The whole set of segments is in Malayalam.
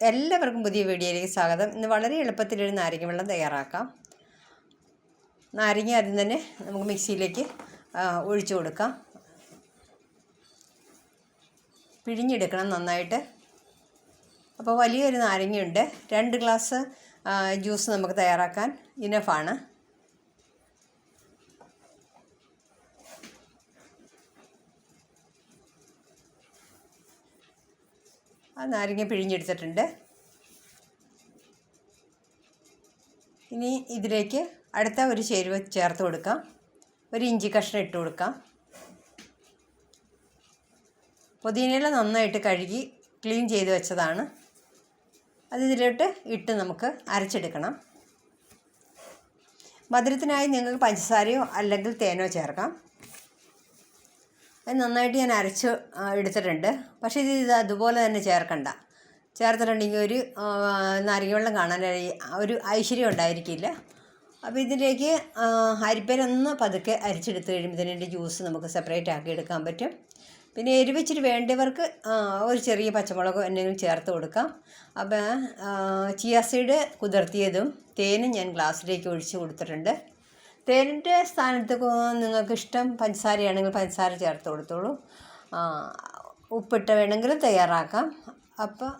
എല്ലാവർക്കും പുതിയ വീഡിയോയിലേക്ക് സ്വാഗതം. ഇന്ന് വളരെ എളുപ്പത്തിലൊരു നാരങ്ങ വെള്ളം തയ്യാറാക്കാം. നാരങ്ങ ആദ്യം തന്നെ നമുക്ക് മിക്സിയിലേക്ക് ഒഴിച്ചു കൊടുക്കാം. പിഴിഞ്ഞെടുക്കണം നന്നായിട്ട്. അപ്പോൾ വലിയൊരു നാരങ്ങയുണ്ട്. രണ്ട് ഗ്ലാസ് ജ്യൂസ് നമുക്ക് തയ്യാറാക്കാൻ ഇനഫാണ്. ആ നാരങ്ങ പിഴിഞ്ഞെടുത്തിട്ടുണ്ട്. ഇനി ഇതിലേക്ക് അടുത്ത ഒരു ചേരുവ ചേർത്ത് കൊടുക്കാം. ഒരു ഇഞ്ചി കഷ്ണം ഇട്ട് കൊടുക്കാം. പുതിനയില നന്നായിട്ട് കഴുകി ക്ലീൻ ചെയ്ത് വെച്ചതാണ്. അത് ഇട്ട് നമുക്ക് അരച്ചെടുക്കണം. മധുരത്തിനായി നിങ്ങൾക്ക് പഞ്ചസാരയോ അല്ലെങ്കിൽ തേനോ ചേർക്കാം. അത് നന്നായിട്ട് ഞാൻ അരച്ച് എടുത്തിട്ടുണ്ട്. പക്ഷേ ഇത് അതുപോലെ തന്നെ ചേർക്കണ്ട. ചേർത്തിട്ടുണ്ടെങ്കിൽ ഒരു ആ, നാരങ്ങ കാണാൻ ഒരു- ഐശ്വര്യം ഉണ്ടായിരിക്കില്ല. അപ്പോൾ ഇതിലേക്ക് അരിപ്പേരൊന്ന് പതുക്കെ അരിച്ചെടുത്ത് കഴിയുമ്പോൾ ഇതിന്റെ ജ്യൂസ് നമുക്ക് സെപ്പറേറ്റ് ആക്കി എടുക്കാൻ പറ്റും. പിന്നെ എരിവിച്ചിട്ട് വേണ്ടവർക്ക് ഒരു ചെറിയ പച്ചമുളക് എന്തെങ്കിലും ചേർത്ത് കൊടുക്കാം. അപ്പോൾ ചിയ സീഡ് കുതിർത്തിയതും തേനും ഞാൻ ഗ്ലാസ്സിലേക്ക് ഒഴിച്ച് കൊടുത്തിട്ടുണ്ട്. തേനിന്റെ സ്ഥാനത്ത് നിങ്ങൾക്ക് ഇഷ്ടം പഞ്ചസാരയാണെങ്കിൽ പഞ്ചസാര ചേർത്ത് കൊടുത്തോളൂ. ഉപ്പിട്ട് വേണമെങ്കിൽ തയ്യാറാക്കാം. അപ്പോൾ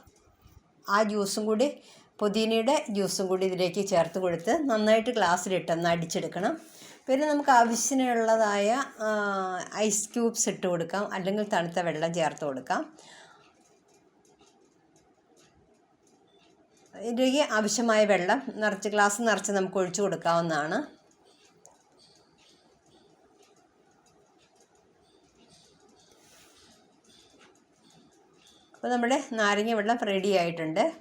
ആ ജ്യൂസും കൂടി പുതിനയുടെ ജ്യൂസും കൂടി ഇതിലേക്ക് ചേർത്ത് കൊടുത്ത് നന്നായിട്ട് ഗ്ലാസ്സിലിട്ടൊന്ന് അടിച്ചെടുക്കണം. പിന്നെ നമുക്ക് ആവശ്യത്തിനുള്ളതായ ഐസ് ക്യൂബ്സ് ഇട്ട് കൊടുക്കാം. അല്ലെങ്കിൽ തണുത്ത വെള്ളം ചേർത്ത് കൊടുക്കാം. ഇതിലേക്ക് ആവശ്യമായ വെള്ളം നിറച്ച് ഗ്ലാസ് നിറച്ച് നമുക്ക് ഒഴിച്ചു കൊടുക്കാവുന്നതാണ്. അപ്പോൾ നമ്മുടെ നാരങ്ങ വെള്ളം റെഡി ആയിട്ടുണ്ട്.